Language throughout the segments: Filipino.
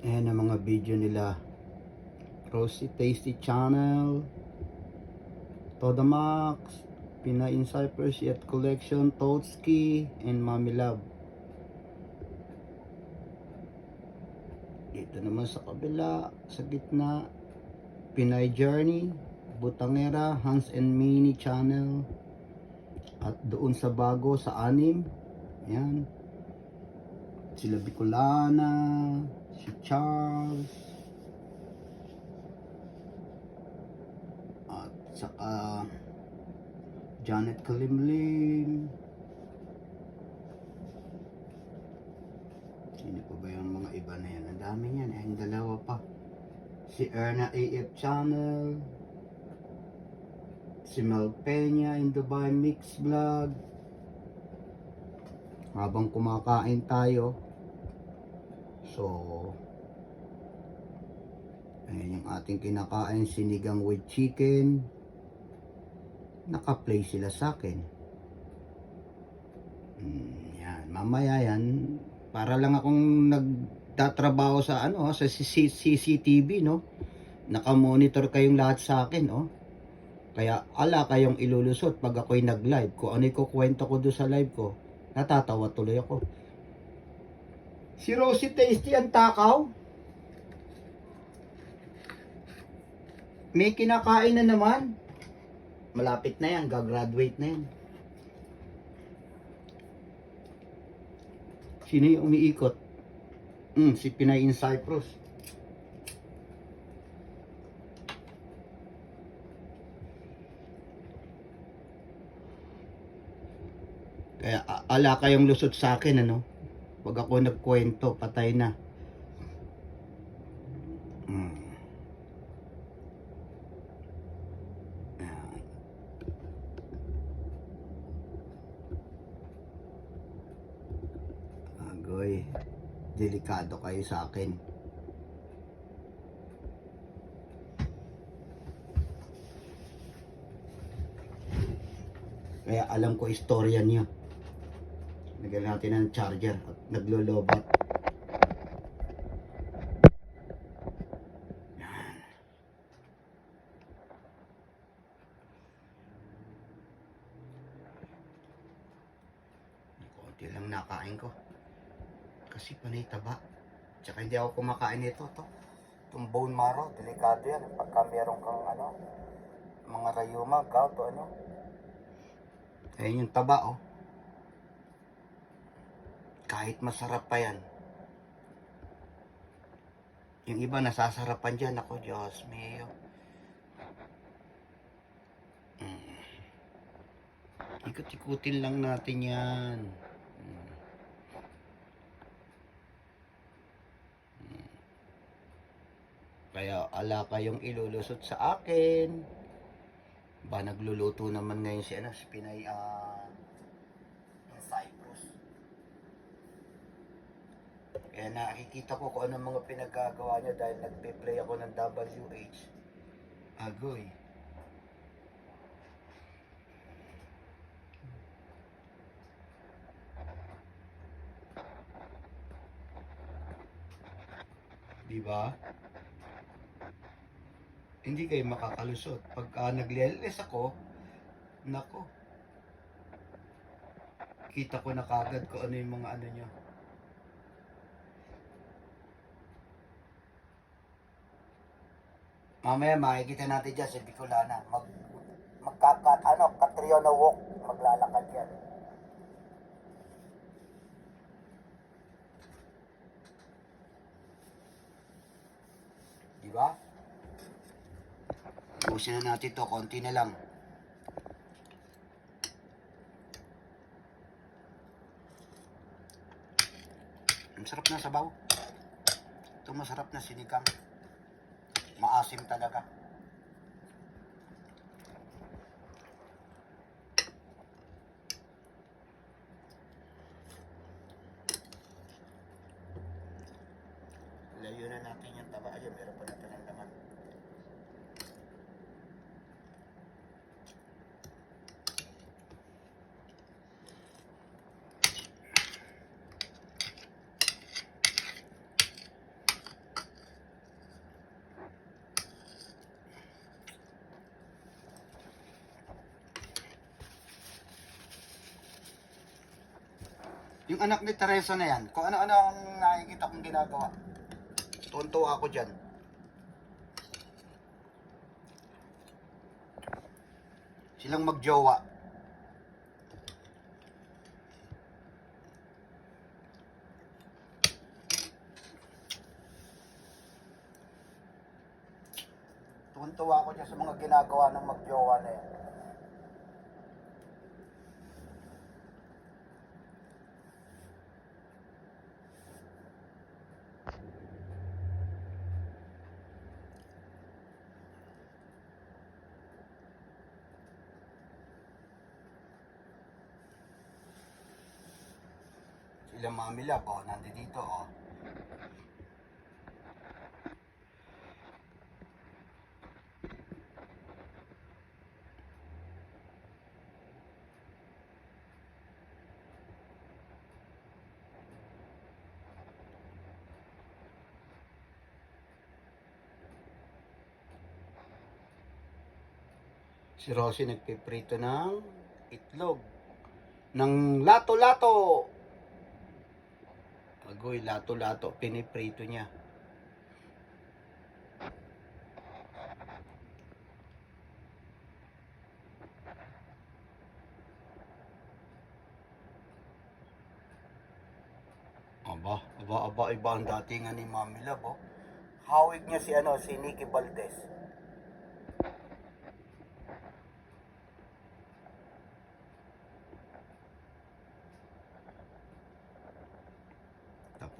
Ayan ang mga video nila. Rosie Tasty Channel. Todo Max. Pina in Cyprus Yet Collection. Totski. And Mami Love. Dito naman sa kabila. Sa gitna. Pinay Journey. Butangera. Hans and Mini Channel. At doon sa bago sa anim. Ayan. Sila Bicolana. Si Charles. At saka Janet Kalimlim. Sino pa ba yung mga iba na yan? Ang dami yan. Eh, dalawa pa. Si Erna AF Channel. Si Mel Peña in Dubai Mix Vlog. Habang kumakain tayo. So, ayan yung ating kinakain sinigang with chicken. Naka-play sila sa akin. Hmm, yan. Mamaya yan, para lang akong nagtatrabaho sa ano, sa CC CCTV, no? Naka-monitor kayong lahat sa akin, oh. Kaya ala kayong ilulusot pag ako'y nag-live. Kung ano ikukwento ko doon sa live ko, natatawa tuloy ako. Si Rosie Tasty ang takaw. May kinakain na naman. Malapit na yan, gagraduate na yan. Sino yung umiikot? Hmm, si Pinay in Cyprus. Kaya ala kayong lusot sa akin ano. Pag ako nagkwento, patay na. Hmm. Agoy, delikado kayo sa akin. Kaya alam ko istorya niya. Lagyan natin ng charger at naglolobat. Yan. Konti lang nakain ko. Kasi panay taba. Tsaka hindi ako kumakain nito. To. Itong bone marrow, delikado yan. Pagka meron kang ano, mga rayuma, gout o ano. Ayan yung taba oh. Kahit masarap pa yan. Yung iba nasasarapan dyan. Ako, Diyos mio. Mm. Ikot-ikutin lang natin yan. Mm. Mm. Kaya ala kayong ilulusot sa akin. Ba nagluluto naman ngayon si ano, si Pinay ah, ng Cyprus. Kaya nakikita ko kung ano mga pinagagawa niya dahil nagpe-play ako ng WH. Agoy. Di ba? Hindi kayo makakalusot. Pagka naglialis ako, nako. Kita ko na kagad kung ano yung mga ano nyo. Mamaya makikita natin dyan sa Bicolana. Mag, magkaka, ano, Catriona Walk. Maglalakad yan. Di ba? Ubusin na natin to, konti na lang. Ang sarap na sabaw. Ito masarap na sinigang. Maasim talaga. Layo na natin yung taba. Ayun, meron pa natin ang laman. Yung anak ni Teresa na yan, kung ano-ano ang nakikita kong ginagawa. Tunto ako dyan. Silang magjowa. Tuntua ako dyan sa mga ginagawa ng magjowa na yan. Sila Mami Lab, oh, nandito dito, oh. Si Rosie nagpiprito ng itlog. Ng lato-lato. Agoy, lato-lato. Piniprito niya. Aba, aba, aba, iba ang datingan ni Mami Love, oh. Hawig niya si, ano, si Nicky Valdez.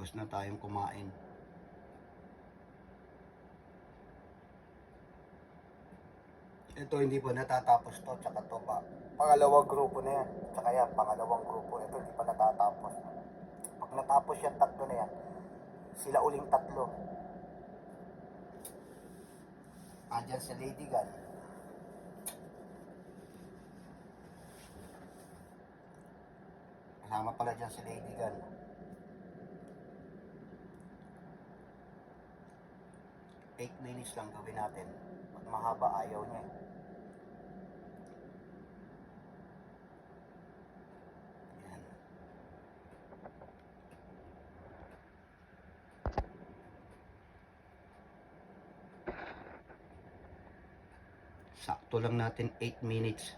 Tapos na tayong kumain. Ito hindi pa natatapos to, tsaka to pa. Pangalawang grupo na yan. Tsaka yan, pangalawang grupo. Ito hindi pa natatapos. Pag natapos yan, tatlo na yan. Sila uling tatlo. Andyan si Lady Gun. Kasama pala dyan si Lady Gun. Eight minutes lang gawin natin. Pag mahaba, ayaw niya. eh. Yan. Sakto lang natin 8 minutes.